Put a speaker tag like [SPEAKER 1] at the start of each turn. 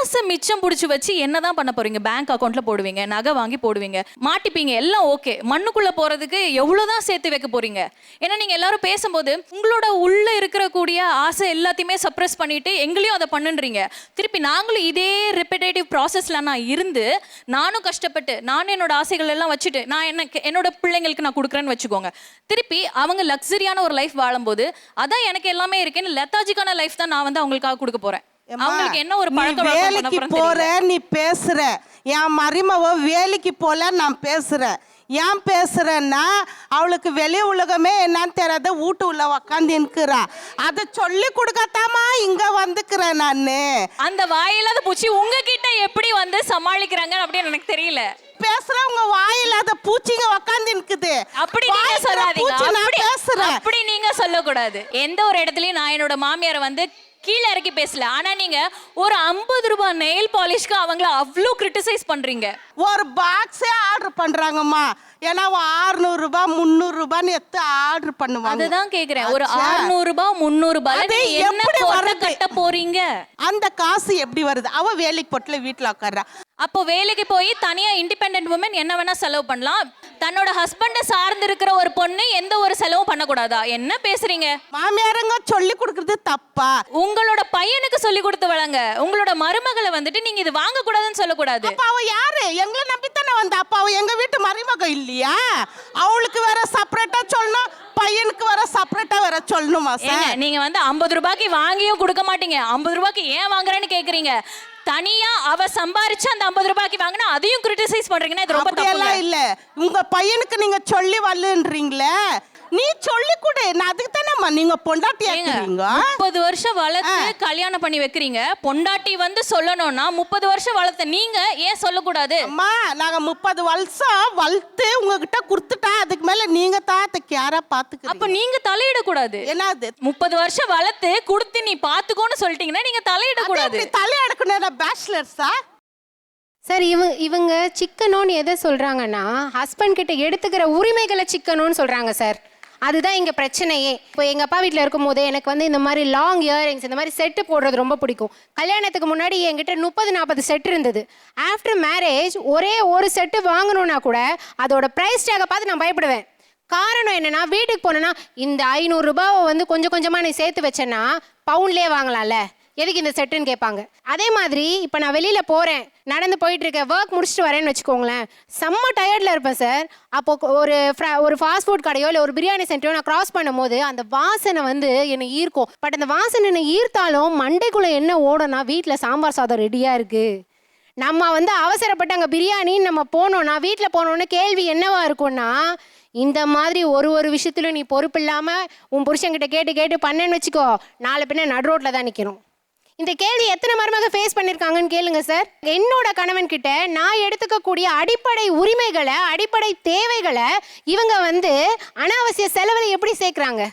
[SPEAKER 1] காசை மிச்சம் பிடிச்சி வச்சு என்னதான் பண்ண போறீங்க? பேங்க் அக்கௌண்ட்ல போடுவீங்க நகை வாங்கி போடுவீங்க மாட்டிப்பீங்க எல்லாம் ஓகே மண்ணுக்குள்ள போறதுக்கு எவ்வளவுதான் சேர்த்து வைக்க போறீங்க? ஏன்னா நீங்க எல்லாரும் பேசும்போது உங்களோட உள்ள இருக்கிற கூடிய ஆசை எல்லாத்தையுமே சப்ரஸ் பண்ணிட்டு எங்களையும் அதை பண்ணுன்றீங்க. திருப்பி நாங்களும் இதே ரிப்படேட்டிவ் ப்ராசஸ்ல நான் இருந்து நானும் கஷ்டப்பட்டு நானும் என்னோட ஆசைகள் எல்லாம் வச்சுட்டு நான் என்ன என்னோட பிள்ளைங்களுக்கு நான் கொடுக்குறேன்னு வச்சுக்கோங்க. திருப்பி அவங்க லக்ஸரியான ஒரு லைஃப் வாழும்போது அதான் எனக்கு எல்லாமே இருக்கேன்னு லெத்தாஜிக்கான லைஃப் தான் நான் வந்து அவங்களுக்காக கொடுக்க போறேன். அவங்களுக்கு என்ன ஒரு பழக்க
[SPEAKER 2] வேலைக்கு போற. நீ பேசுற. என் மருமவ வேலைக்கு போல நான் பேசுறேன் ஏன் பேசுறேன்னா அவளுக்கு வெளி உலகமே என்னன்னு தெரியாத வீட்டு உள்ள உக்காந்து இருக்கிறா அதை சொல்லி கொடுக்கத்தாமா இங்க வந்துக்கிறேன் நானு.
[SPEAKER 1] அந்த வாயில்லாத பூச்சி உங்ககிட்ட எப்படி வந்து சமாளிக்கிறாங்க அப்படின்னு எனக்கு தெரியல.
[SPEAKER 2] பேசுறவங்க வாயில்லாத பூச்சிங்க உக்காந்து நிக்குது.
[SPEAKER 1] அப்படி நீங்க சொல்லாதீங்க. அப்படி நீங்க சொல்லக்கூடாது. எந்த ஒரு இடத்துலயும் நான் என்னோட மாமியாரை வந்து கீழே இறக்கி பேசல. ஆனா நீங்க ஒரு ஐம்பது ரூபாய் நெயில் பாலிஷ்க்கு அவங்கள அவ்வளோ கிரிட்டிசைஸ் பண்றீங்க.
[SPEAKER 2] ஒரு பாக்ஸே ஆர்டர் பண்றாங்கம்மா. ஏன்னா ஆறுநூறு ரூபாய் முந்நூறு ரூபான்னு எடுத்து ஆர்டர் பண்ணுவாங்க.
[SPEAKER 1] அதுதான் கேக்குறேன். ஒரு. 600 ரூபாய் முந்நூறு ரூபாய் என்ன
[SPEAKER 2] எப்படி
[SPEAKER 1] கோட்டை போறீங்க?
[SPEAKER 2] அந்த காசு எப்படி வருது? அவ வேலைக்கு போட்டுல வீட்டுல உட்கார்றா
[SPEAKER 1] அப்போ வேலைக்கு போய் தனியா இண்டிபெண்டன்ட் உமன் என்ன வேணா செலவு பண்ணலாம். தன்னோட ஹஸ்பண்டை சார்ந்து இருக்கிற ஒரு பொண்ணு எந்த ஒரு செலவும் பண்ணக்கூடாதா? என்ன பேசுறீங்க?
[SPEAKER 2] மாமியாருங்க சொல்லி கொடுக்கறது தப்பா.
[SPEAKER 1] உங்களோட பையனுக்கு சொல்லி கொடுத்து வளங்க. உங்களோட மருமகளை வந்துட்டு நீங்க இது வாங்க கூடாதுன்னு சொல்லக்கூடாது.
[SPEAKER 2] அப்ப அவ யாரு? எங்களை நம்பித்தானே வந்தா. அப்ப அவ எங்க வீட்டு மருமக இல்லையா? அவளுக்கு வேற செப்பரேட்டா சொல்லணும். பையனுக்கு வேற செப்பரேட்டா வேற சொல்லணுமா சார்
[SPEAKER 1] நீங்க வந்து ஐம்பது ரூபாய்க்கு வாங்கியும் கொடுக்க மாட்டீங்க. ஐம்பது ரூபாய்க்கு ஏன் வாங்குறேன்னு கேக்குறீங்க? தனியா அவ சம்பாரிச்சு அந்த ஐம்பது ரூபாய்க்கு வாங்கினா அதையும் கிரிட்டிசைஸ் பண்றீங்கன்னா இது ரொம்ப தப்பு
[SPEAKER 2] இல்ல. உங்க பையனுக்கு நீங்க சொல்லி வரலன்றீங்களே நீ சொல்லி கொடு நான் அதுக்கு தானேம்மா நீங்க பொண்டாட்டி ஆக்குறீங்க?
[SPEAKER 1] முப்பது வருஷம் வளர்த்து கல்யாணம் பண்ணி வைக்கிறீங்க. பொண்டாட்டி வந்து சொல்லணும்னா முப்பது வருஷம் வளர்த்த நீங்க ஏன் சொல்லக்கூடாது?
[SPEAKER 2] அம்மா நாங்க முப்பது வருஷம் வளர்த்து உங்ககிட்ட கொடுத்துட்டா அதுக்கு மேல நீங்க தான் அதை கேரா
[SPEAKER 1] அப்ப
[SPEAKER 2] பாத்துக்கிறீங்க.
[SPEAKER 1] நீங்க தலையிடக்கூடாது.
[SPEAKER 2] என்னது?
[SPEAKER 1] முப்பது வருஷம் வளர்த்து கொடுத்து நீ பாத்துக்கோன்னு சொல்லிட்டீங்கன்னா நீங்க தலையிடக்கூடாது.
[SPEAKER 2] தலை எடுக்கணும் பேச்சுலர்ஸா
[SPEAKER 3] சார் இவ இவங்க சிக்கனோன்னு எதை சொல்றாங்கன்னா ஹஸ்பண்ட் கிட்ட எடுத்துக்கிற உரிமைகளை சிக்கனோன்னு சொல்றாங்க சார் அதுதான் இங்கே பிரச்சனையே. இப்போ எங்கள் அப்பா வீட்டில் இருக்கும் போதே எனக்கு வந்து இந்த மாதிரி லாங் இயரிங்ஸ் இந்த மாதிரி செட்டு போடுறது ரொம்ப பிடிக்கும். கல்யாணத்துக்கு முன்னாடி என்கிட்ட முப்பது நாற்பது செட் இருந்தது. ஆஃப்டர் மேரேஜ் ஒரே ஒரு செட்டு வாங்கணும்னா கூட அதோட ப்ரைஸ் டேகை பார்த்து நான் பயப்படுவேன். காரணம் என்னன்னா வீட்டுக்கு போனேன்னா இந்த ஐநூறுரூபாவை வந்து கொஞ்சம் கொஞ்சமாக நீ சேர்த்து வச்சேன்னா பவுன்லேயே வாங்கலாம்ல. எதுக்கு இந்த செட்டுன்னு கேட்பாங்க. அதே மாதிரி இப்போ நான் வெளியில் போகிறேன் நடந்து போயிட்டு இருக்கேன் ஒர்க் முடிச்சுட்டு வரேன்னு வச்சுக்கோங்களேன் செம்ம டயர்டில் இருப்பேன் சார் அப்போ ஒரு ஒரு ஃபாஸ்ட் ஃபுட் கடையோ இல்லை ஒரு பிரியாணி சென்டரோ நான் கிராஸ் பண்ணும்போது அந்த வாசனை வந்து என்னை ஈர்க்கும். பட் அந்த வாசனை என்னை ஈர்த்தாலும் மண்டைக்குள்ளே என்ன ஓடனா வீட்டில் சாம்பார் சாதம் ரெடியாக இருக்குது நம்ம வந்து அவசரப்பட்டு அங்கே பிரியாணின்னு நம்ம போனோம்னா வீட்டில் போனோன்னு கேள்வி என்னவா இருக்கும்னா இந்த மாதிரி ஒரு ஒரு விஷயத்துலையும் நீ பொறுப்பு இல்லாமல் உன் புருஷன்கிட்ட கேட்டு கேட்டு பண்ணேன்னு வச்சுக்கோ நாலு பின்ன நடு ரோட்டில் தான் நிற்கணும் இந்த கேள்வி எத்தனை மருமக ஃபேஸ் பண்ணியிருக்காங்கன்னு கேளுங்க சார் என்னோட கணவன் கிட்ட நான் எடுத்துக்கக்கூடிய அடிப்படை உரிமைகளை அடிப்படை தேவைகளை இவங்க வந்து அனாவசிய செலவில் எப்படி சேர்க்குறாங்க?